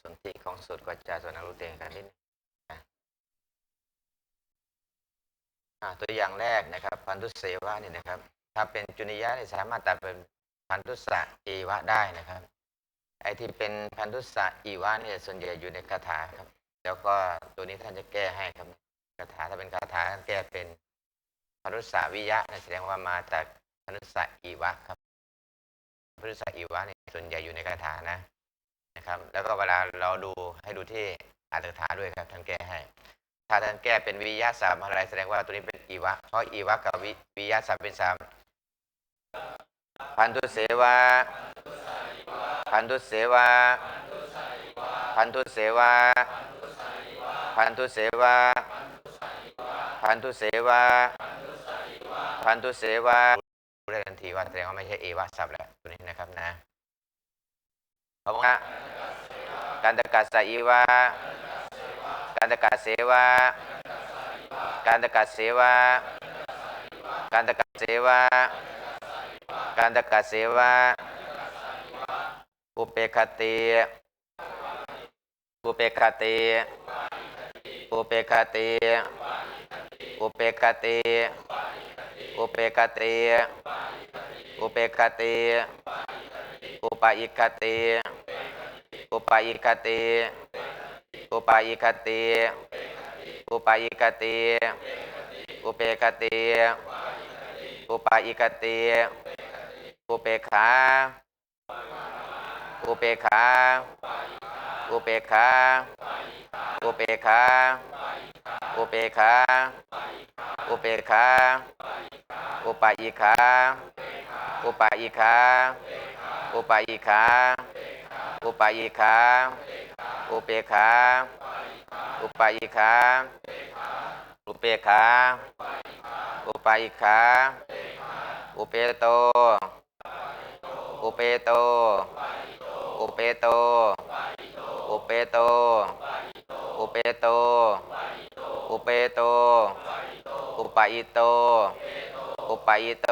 สนธิของสูตรกวาจาส่วนอนุเตงกันนิดนึงตัวอย่างแรกนะครับ พันธุเสวะนี่นะครับ ถ้าเป็นจุนิยะนี่สามารถตัดเป็นพันธุสะอีวะได้นะครับ ไอ้ที่เป็นพันธุสะอีวะเนี่ยส่วนใหญ่อยู่ในคาถาครับ แล้วก็ตัวนี้ท่านจะแก้ให้ครับคาถาถ้าเป็นคาถาท่านแก้เป็นพันธุสะวิยะนะแสดงว่ามาจากพันธุสะอีวะครับพันธุสะอีวะเนี่ยส่วนใหญ่อยู่ในคาถานะ นะครับ แล้วก็เวลาเราดูให้ดูที่อัตถกถาด้วยครับท่านแก้ให้ ถ้าท่านแก้เป็นวิยะสามอะไรแสดงว่าตัวนี้เป็นอีวะเพราะอีวะกับวิวิยะสามเป็นสามพันธุเสวะพันธุเสวะพันธุเสวะพันธุเสวะพันธุเสวะพันธุเสวะรู้ได้ทันทีว่าแสดงว่าไม่ใช่เอวะสับแล้วตัวนี้นะครับนะ พราะว่าการตะกัสสะอีวะการตะกัสเสวะการตะกัสเสวะการตะกัสเสวะการตะกัสเสวะอุเปคติอุเปคติอุเปคติอุเปคติอุเปคติอุเปคติอุปาอิคติ อุปาอิคติอุปาอิคติอุปาอิคติอุเปคติอุปาอิคติอุเปขาอุเปขาอุเปขาอุเปขาอุเปขาอุเปขาอุปาอิขาอุปาอิขาอุปาอิขา อุปาอิขาอุเปขาอุปาอิขาอุเปขาอุปาอิขาอุเปโต อุเปโต อุเปโต อุเปโต อุเปโต อุเปโต อุปาอิโต อุปาอิโต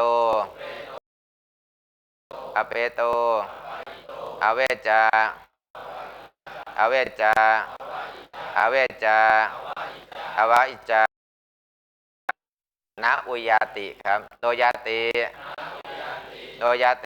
อเปโต อเวจาอเวจาอเวจาอวาอิจานะอุยาติครับ โดยาติ โดยาติ